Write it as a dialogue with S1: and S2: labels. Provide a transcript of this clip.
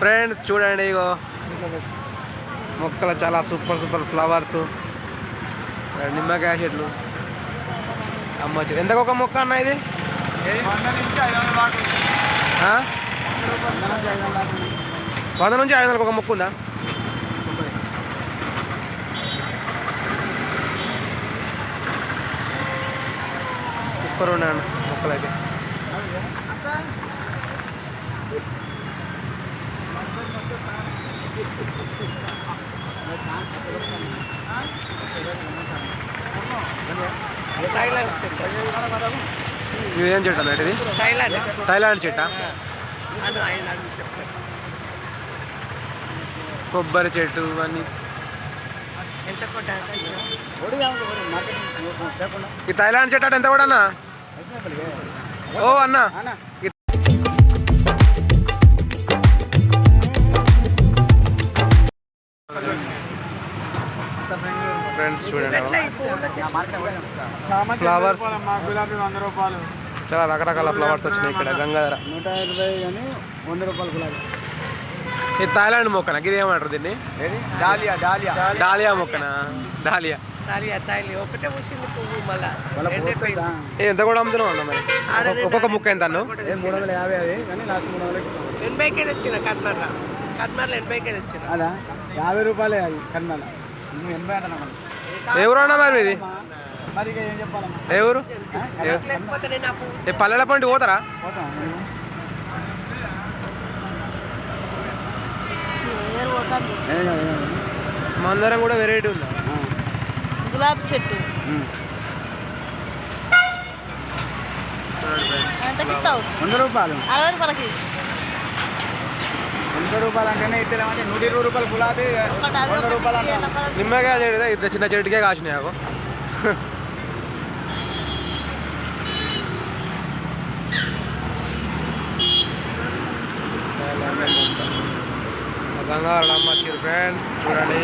S1: Friends చూడండి ఇగో. మొక్కలు చాలా సూపర్ సూపర్ ఫ్లవర్స్. నిమ్మకాయ చెట్లు. అమ్మ చెట్టు ఒక మొక్క అన్న ఇది? వంద నుంచి ఐదు వందలకు ఒక మొక్క ఉందా? సూపర్ ఉన్నాను మొక్కలు అయితే ఇది ఏం చెట్టు అన్నట్టు ఇది
S2: థైలాండ్.
S1: థైలాండ్ చెట్టా? కొబ్బరి చెట్టు అన్నీ. ఈ థైలాండ్ చెట్టు అంటే ఎంత కూడా అన్న ఓ అన్న. ఈ- ఫ్రెండ్స్ చూడండి. ఫ్లవర్స్ చాలా రకరకాల ఫ్లవర్స్ వచ్చినాయి ఇక్కడ. గంగాధర
S3: నూట ఇరవై కానీ వంద రూపాయలు గులాబీ.
S1: ఈ థాయిలాండ్ మొక్కనా? ఇది ఏమంటారు దీన్ని?
S3: Dahlia dahlia.
S1: డాలియా మొక్కనా? డాలియా. ఎంత కూడా అమ్ముతున్నావు అన్న మరి? ఒక్కొక్క- ఒక్కొక్క ముక్క ఎంత
S3: మూడు వందల యాభై అది కానీ లాస్ట్ మూడు వందలకి
S2: ఎనభైకే తెచ్చిన కట్మర్ల కట్మర్ల ఎనభైకే తెచ్చిన.
S3: అదా? యాభై రూపాయలే అది కన్నాల నువ్వు ఎనభై అంటున్నా
S1: ఊరు అన్నా మరి మీది?
S3: మరి ఇక ఏం చెప్పాలమ్మా?
S1: ఏ పల్లెల పంటి పోతారా
S3: పోతాం మేము. ఏం కాదు, ఏం కాదు.
S1: మందరం కూడా వెరైటీ ఉందా?
S3: ఆ.
S4: గులాబీ చెట్టు.
S3: ఉమ్. వంద రూపాయలు.
S4: అరవై రూపాయలకి.
S3: వంద రూపాయలు అంటేనే ఇద్దరు నూట ఇరవై రూపాయలు గులాబీ
S4: ఒకటి అది
S3: వంద రూపాయలు
S4: ఒకటి
S3: అంటారు
S4: ఎనభై
S1: నిమ్మకాయ చెడితే ఇది చిన్న చెట్టుకే కాసినాయి నాకు గంగారం అమ్మ వచ్చారు ఫ్రెండ్స్ చూడండి